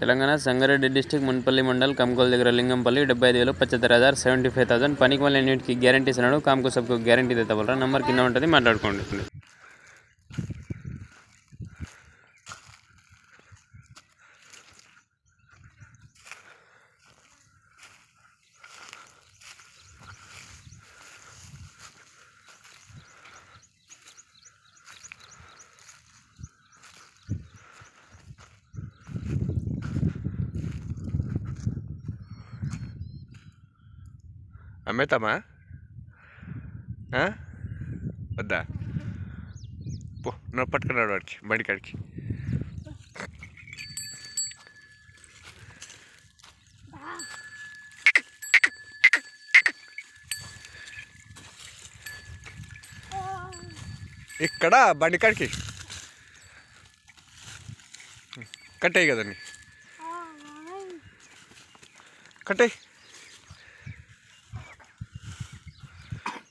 Telangana Sangareddy district Munpalli mandal Kamkol దగ్గర లింగంపల్లి డెబ్బై ఐదు వేలు పచ్చత్తర హజార్ సెవెంటీ ఫైవ్ థౌసండ్ పనికి మళ్ళీ అన్నింటికి గ్యారంటీ ఇస్తున్నాడు. కామ్కో సబ్కు గ్యారంటీ తెత్తవలరా నెంబర్ కింద ఉంటుంది మాట్లాడుకోండి. అమ్మేతామా? వద్దా పో నువ్వు పట్టుకున్నాడు వాడికి బండి కాడికి ఇక్కడ బండి కాడికి కట్టేయి కదండి కట్టేయి